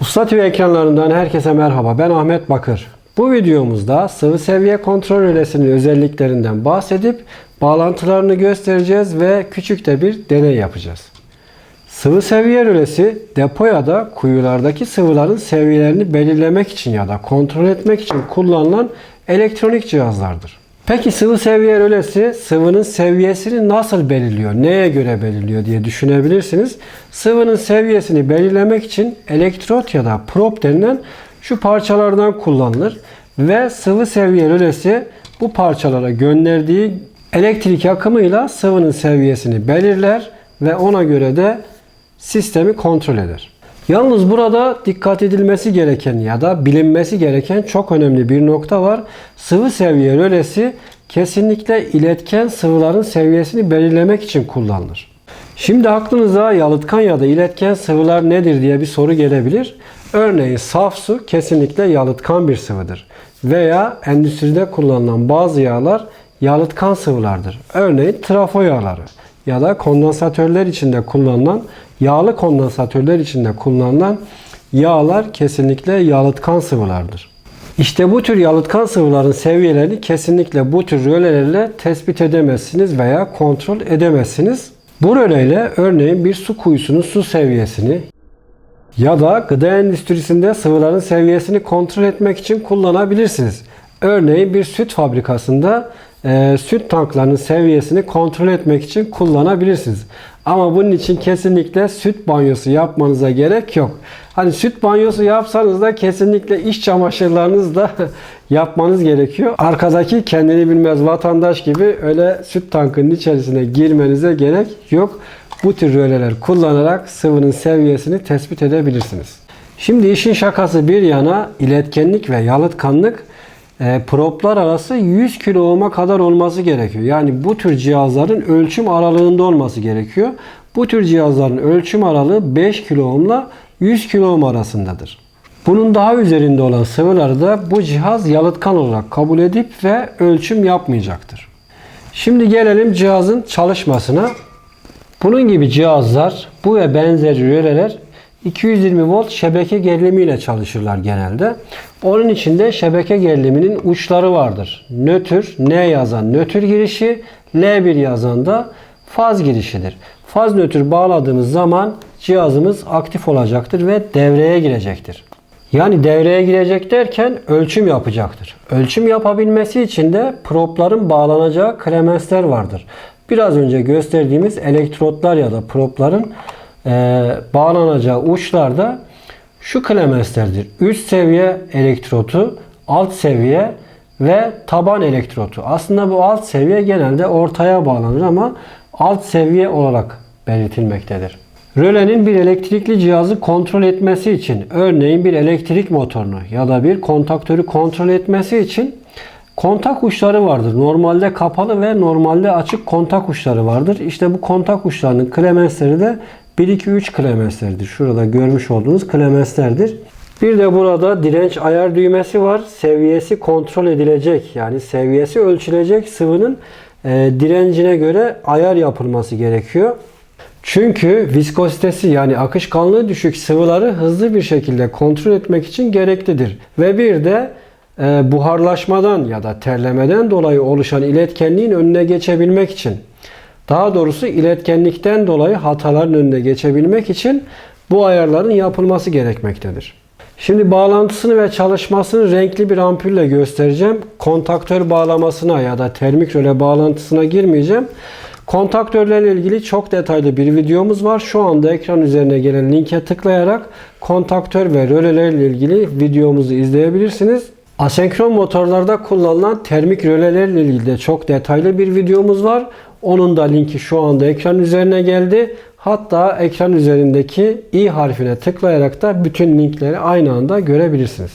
Usta TV ekranlarından herkese merhaba. Ben Ahmet Bakır. Bu videomuzda sıvı seviye kontrol rölesinin özelliklerinden bahsedip bağlantılarını göstereceğiz ve küçük de bir deney yapacağız. Sıvı seviye rölesi depo ya da kuyulardaki sıvıların seviyelerini belirlemek için ya da kontrol etmek için kullanılan elektronik cihazlardır. Peki sıvı seviye rölesi sıvının seviyesini nasıl belirliyor, neye göre belirliyor diye düşünebilirsiniz. Sıvının seviyesini belirlemek için elektrot ya da prop denilen şu parçalardan kullanılır ve sıvı seviye rölesi bu parçalara gönderdiği elektrik akımıyla sıvının seviyesini belirler ve ona göre de sistemi kontrol eder. Yalnız burada dikkat edilmesi gereken ya da bilinmesi gereken çok önemli bir nokta var. Sıvı seviye rölesi kesinlikle iletken sıvıların seviyesini belirlemek için kullanılır. Şimdi aklınıza yalıtkan ya da iletken sıvılar nedir diye bir soru gelebilir. Örneğin saf su kesinlikle yalıtkan bir sıvıdır. Veya endüstride kullanılan bazı yağlar yalıtkan sıvılardır. Örneğin trafo yağları ya da kondansatörler içinde kullanılan yağlı kondansatörler içinde kullanılan yağlar kesinlikle yalıtkan sıvılardır. İşte bu tür yalıtkan sıvıların seviyelerini kesinlikle bu tür rölelerle tespit edemezsiniz veya kontrol edemezsiniz. Bu röleyle örneğin bir su kuyusunun su seviyesini ya da gıda endüstrisinde sıvıların seviyesini kontrol etmek için kullanabilirsiniz. Örneğin bir süt fabrikasında e, süt tanklarının seviyesini kontrol etmek için kullanabilirsiniz. Ama bunun için kesinlikle süt banyosu yapmanıza gerek yok. Hani süt banyosu yapsanız da kesinlikle iş çamaşırlarınızı da yapmanız gerekiyor. Arkadaki kendini bilmez vatandaş gibi öyle süt tankının içerisine girmenize gerek yok. Bu tür röleler kullanarak sıvının seviyesini tespit edebilirsiniz. Şimdi işin şakası bir yana iletkenlik ve yalıtkanlık e, proplar arası 100 kilo ohm'a kadar olması gerekiyor. Yani bu tür cihazların ölçüm aralığında olması gerekiyor. Bu tür cihazların ölçüm aralığı 5 kilo ohm'la 100 kilo ohm arasındadır. Bunun daha üzerinde olan sıvıları da bu cihaz yalıtkan olarak kabul edip ve ölçüm yapmayacaktır. Şimdi gelelim cihazın çalışmasına. Bunun gibi cihazlar, bu ve benzeri röleler 220 volt şebeke gerilimiyle çalışırlar genelde. Onun içinde şebeke geriliminin uçları vardır. Nötr, N yazan nötr girişi, L1 yazan da faz girişidir. Faz nötr bağladığımız zaman cihazımız aktif olacaktır ve devreye girecektir. Yani devreye girecek derken ölçüm yapacaktır. Ölçüm yapabilmesi için de propların bağlanacağı klemensler vardır. Biraz önce gösterdiğimiz elektrotlar ya da propların e, bağlanacağı uçlarda şu klemenslerdir. Üst seviye elektrotu, alt seviye ve taban elektrotu. Aslında bu alt seviye genelde ortaya bağlanır ama alt seviye olarak belirtilmektedir. Rölenin bir elektrikli cihazı kontrol etmesi için, örneğin bir elektrik motorunu ya da bir kontaktörü kontrol etmesi için kontak uçları vardır. Normalde kapalı ve normalde açık kontak uçları vardır. İşte bu kontak uçlarının klemensleri de 1 2 3 klemenslerdir. Şurada görmüş olduğunuz klemenslerdir. Bir de burada direnç ayar düğmesi var. Seviyesi kontrol edilecek. Yani seviyesi ölçülecek sıvının e, direncine göre ayar yapılması gerekiyor. Çünkü viskozitesi yani akışkanlığı düşük sıvıları hızlı bir şekilde kontrol etmek için gereklidir. Ve bir de e, buharlaşmadan ya da terlemeden dolayı oluşan iletkenliğin önüne geçebilmek için daha doğrusu iletkenlikten dolayı hataların önüne geçebilmek için bu ayarların yapılması gerekmektedir. Şimdi bağlantısını ve çalışmasını renkli bir ampulle göstereceğim. Kontaktör bağlamasına ya da termik röle bağlantısına girmeyeceğim. Kontaktörlerle ilgili çok detaylı bir videomuz var. Şu anda ekran üzerine gelen linke tıklayarak kontaktör ve rölelerle ilgili videomuzu izleyebilirsiniz. Asenkron motorlarda kullanılan termik rölelerle ilgili de çok detaylı bir videomuz var. Onun da linki şu anda ekran üzerine geldi. Hatta ekran üzerindeki i harfine tıklayarak da bütün linkleri aynı anda görebilirsiniz.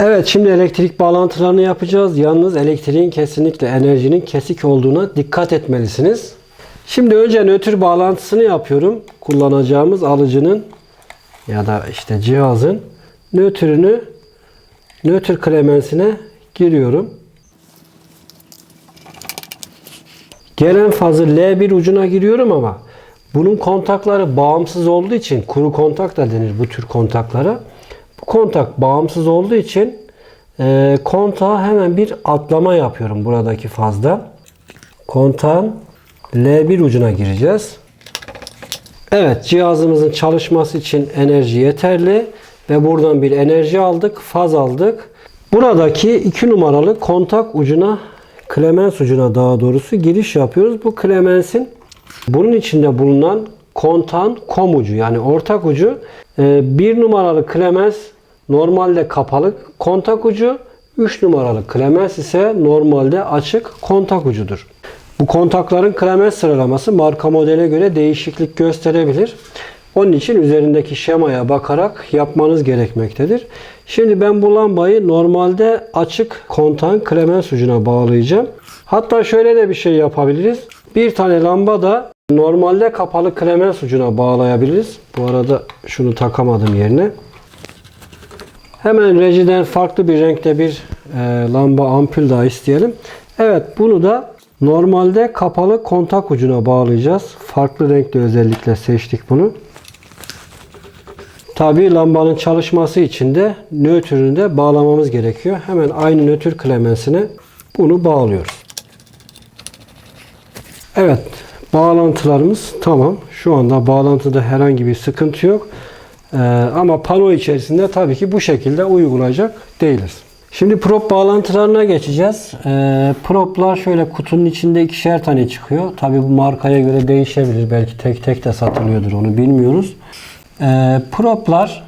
Evet şimdi elektrik bağlantılarını yapacağız. Yalnız elektriğin kesinlikle enerjinin kesik olduğuna dikkat etmelisiniz. Şimdi önce nötr bağlantısını yapıyorum. Kullanacağımız alıcının ya da işte cihazın nötrünü nötr klemensine giriyorum. Gelen fazı L1 ucuna giriyorum ama bunun kontakları bağımsız olduğu için kuru kontak da denir bu tür kontaklara. kontak bağımsız olduğu için e, kontağa hemen bir atlama yapıyorum buradaki fazla. Kontağın L1 ucuna gireceğiz. Evet cihazımızın çalışması için enerji yeterli ve buradan bir enerji aldık, faz aldık. Buradaki 2 numaralı kontak ucuna, klemens ucuna daha doğrusu giriş yapıyoruz. Bu klemensin bunun içinde bulunan kontağın kom ucu yani ortak ucu 1 numaralı klemens normalde kapalı kontak ucu 3 numaralı klemens ise normalde açık kontak ucudur. Bu kontakların klemens sıralaması marka modele göre değişiklik gösterebilir. Onun için üzerindeki şemaya bakarak yapmanız gerekmektedir. Şimdi ben bu lambayı normalde açık kontağın klemens ucuna bağlayacağım. Hatta şöyle de bir şey yapabiliriz. Bir tane lamba da normalde kapalı klemens ucuna bağlayabiliriz. Bu arada şunu takamadım yerine. Hemen rejiden farklı bir renkte bir e, lamba ampul daha isteyelim. Evet bunu da normalde kapalı kontak ucuna bağlayacağız. Farklı renkli özellikle seçtik bunu. Tabi lambanın çalışması için de nötrünü de bağlamamız gerekiyor. Hemen aynı nötr klemensine bunu bağlıyoruz. Evet bağlantılarımız tamam. Şu anda bağlantıda herhangi bir sıkıntı yok. Ee, ama pano içerisinde tabii ki bu şekilde uygulayacak değiliz. Şimdi prop bağlantılarına geçeceğiz. Ee, proplar şöyle kutunun içinde ikişer tane çıkıyor. Tabii bu markaya göre değişebilir. Belki tek tek de satılıyordur onu bilmiyoruz. Ee, proplar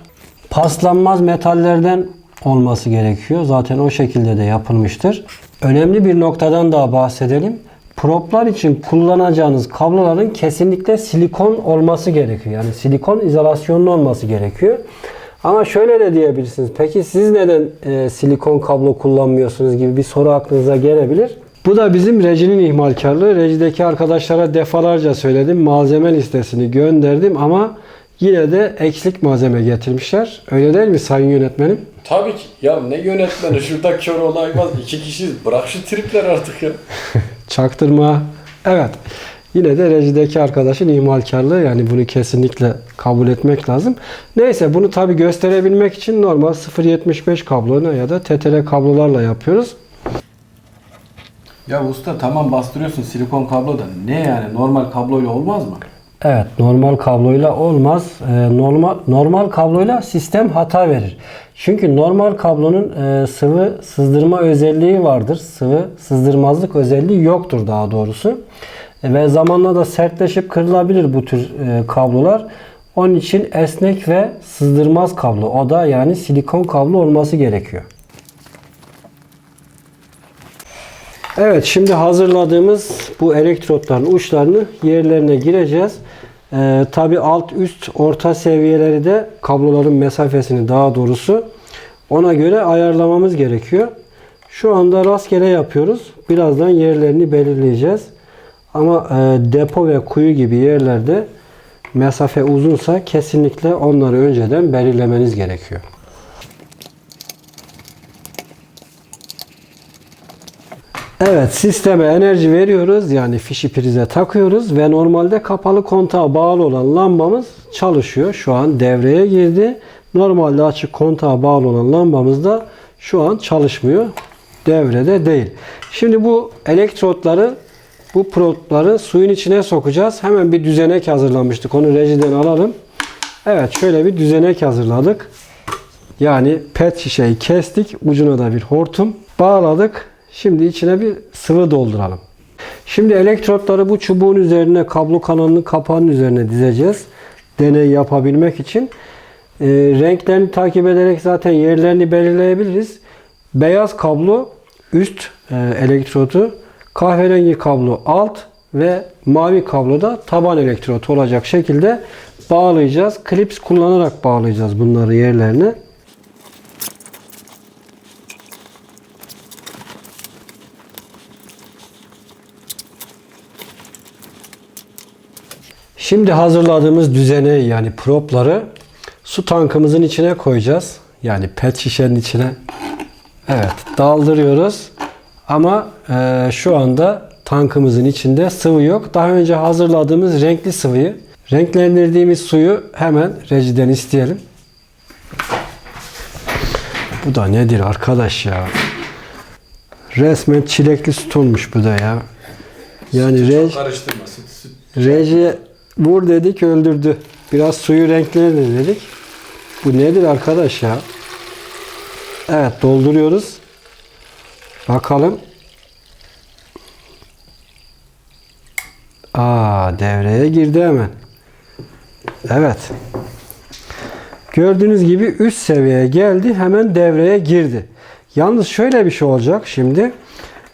paslanmaz metallerden olması gerekiyor. Zaten o şekilde de yapılmıştır. Önemli bir noktadan daha bahsedelim. Proplar için kullanacağınız kabloların kesinlikle silikon olması gerekiyor. Yani silikon izolasyonlu olması gerekiyor. Ama şöyle de diyebilirsiniz. Peki siz neden e, silikon kablo kullanmıyorsunuz gibi bir soru aklınıza gelebilir. Bu da bizim rejinin ihmalkarlığı. Rejideki arkadaşlara defalarca söyledim. Malzeme listesini gönderdim ama yine de eksik malzeme getirmişler. Öyle değil mi sayın yönetmenim? Tabii ki. Ya ne yönetmeni şurada kör olay var. İki kişiyiz. Bırak şu tripler artık ya. Çaktırma. Evet. Yine de rejideki arkadaşın ihmalkarlığı yani bunu kesinlikle kabul etmek lazım. Neyse bunu tabi gösterebilmek için normal 0.75 kablona ya da TTL kablolarla yapıyoruz. Ya usta tamam bastırıyorsun silikon kablo da ne yani normal kabloyla olmaz mı? Evet normal kabloyla olmaz. Ee, normal normal kabloyla sistem hata verir. Çünkü normal kablonun e, sıvı sızdırma özelliği vardır. Sıvı sızdırmazlık özelliği yoktur daha doğrusu. E, ve zamanla da sertleşip kırılabilir bu tür e, kablolar. Onun için esnek ve sızdırmaz kablo. O da yani silikon kablo olması gerekiyor. Evet şimdi hazırladığımız bu elektrotların uçlarını yerlerine gireceğiz. Ee, Tabi alt üst orta seviyeleri de kabloların mesafesini daha doğrusu ona göre ayarlamamız gerekiyor. Şu anda rastgele yapıyoruz. Birazdan yerlerini belirleyeceğiz. Ama e, depo ve kuyu gibi yerlerde mesafe uzunsa kesinlikle onları önceden belirlemeniz gerekiyor. Evet sisteme enerji veriyoruz yani fişi prize takıyoruz ve normalde kapalı kontağa bağlı olan lambamız çalışıyor. Şu an devreye girdi. Normalde açık kontağa bağlı olan lambamız da şu an çalışmıyor. Devrede değil. Şimdi bu elektrotları bu probları suyun içine sokacağız. Hemen bir düzenek hazırlamıştık. Onu rejiden alalım. Evet şöyle bir düzenek hazırladık. Yani pet şişeyi kestik. Ucuna da bir hortum bağladık. Şimdi içine bir sıvı dolduralım. Şimdi elektrotları bu çubuğun üzerine kablo kanalının kapağının üzerine dizeceğiz. Deney yapabilmek için. E, renklerini takip ederek zaten yerlerini belirleyebiliriz. Beyaz kablo üst e, elektrotu, kahverengi kablo alt ve mavi kablo da taban elektrotu olacak şekilde bağlayacağız. Klips kullanarak bağlayacağız bunları yerlerine. Şimdi hazırladığımız düzeneyi yani propları su tankımızın içine koyacağız. Yani pet şişenin içine. Evet daldırıyoruz. Ama e, şu anda tankımızın içinde sıvı yok. Daha önce hazırladığımız renkli sıvıyı, renklendirdiğimiz suyu hemen rejiden isteyelim. Bu da nedir arkadaş ya? Resmen çilekli süt olmuş bu da ya. Yani rej, Karıştırma. Vur dedik öldürdü. Biraz suyu renklerini dedik. Bu nedir arkadaş ya? Evet dolduruyoruz. Bakalım. Aa devreye girdi hemen. Evet. Gördüğünüz gibi üst seviyeye geldi. Hemen devreye girdi. Yalnız şöyle bir şey olacak şimdi.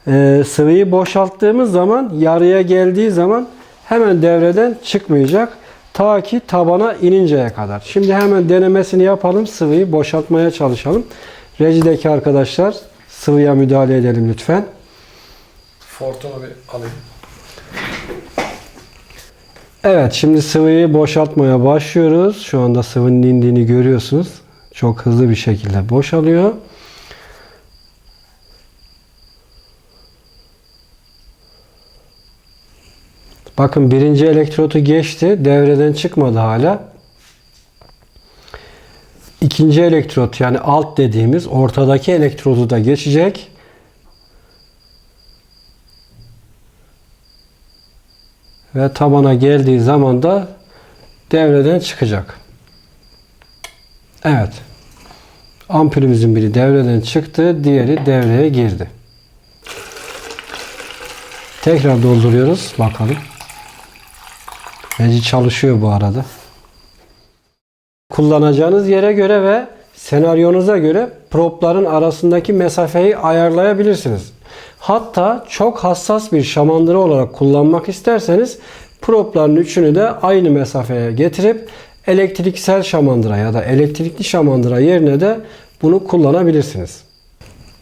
Ee, sıvıyı boşalttığımız zaman yarıya geldiği zaman hemen devreden çıkmayacak. Ta ki tabana ininceye kadar. Şimdi hemen denemesini yapalım. Sıvıyı boşaltmaya çalışalım. Rejideki arkadaşlar sıvıya müdahale edelim lütfen. Fortunu bir alayım. Evet şimdi sıvıyı boşaltmaya başlıyoruz. Şu anda sıvının indiğini görüyorsunuz. Çok hızlı bir şekilde boşalıyor. Bakın birinci elektrotu geçti. Devreden çıkmadı hala. İkinci elektrot yani alt dediğimiz ortadaki elektrodu da geçecek. ve tabana geldiği zaman da devreden çıkacak. Evet. Ampulümüzün biri devreden çıktı, diğeri devreye girdi. Tekrar dolduruyoruz. Bakalım. Reci çalışıyor bu arada. Kullanacağınız yere göre ve senaryonuza göre propların arasındaki mesafeyi ayarlayabilirsiniz. Hatta çok hassas bir şamandıra olarak kullanmak isterseniz propların üçünü de aynı mesafeye getirip elektriksel şamandıra ya da elektrikli şamandıra yerine de bunu kullanabilirsiniz.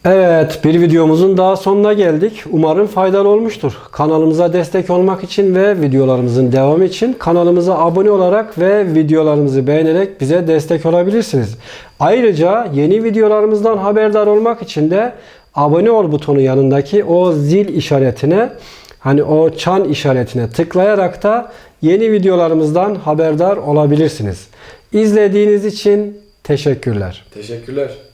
Evet, bir videomuzun daha sonuna geldik. Umarım faydalı olmuştur. Kanalımıza destek olmak için ve videolarımızın devamı için kanalımıza abone olarak ve videolarımızı beğenerek bize destek olabilirsiniz. Ayrıca yeni videolarımızdan haberdar olmak için de abone ol butonu yanındaki o zil işaretine hani o çan işaretine tıklayarak da yeni videolarımızdan haberdar olabilirsiniz. İzlediğiniz için teşekkürler. Teşekkürler.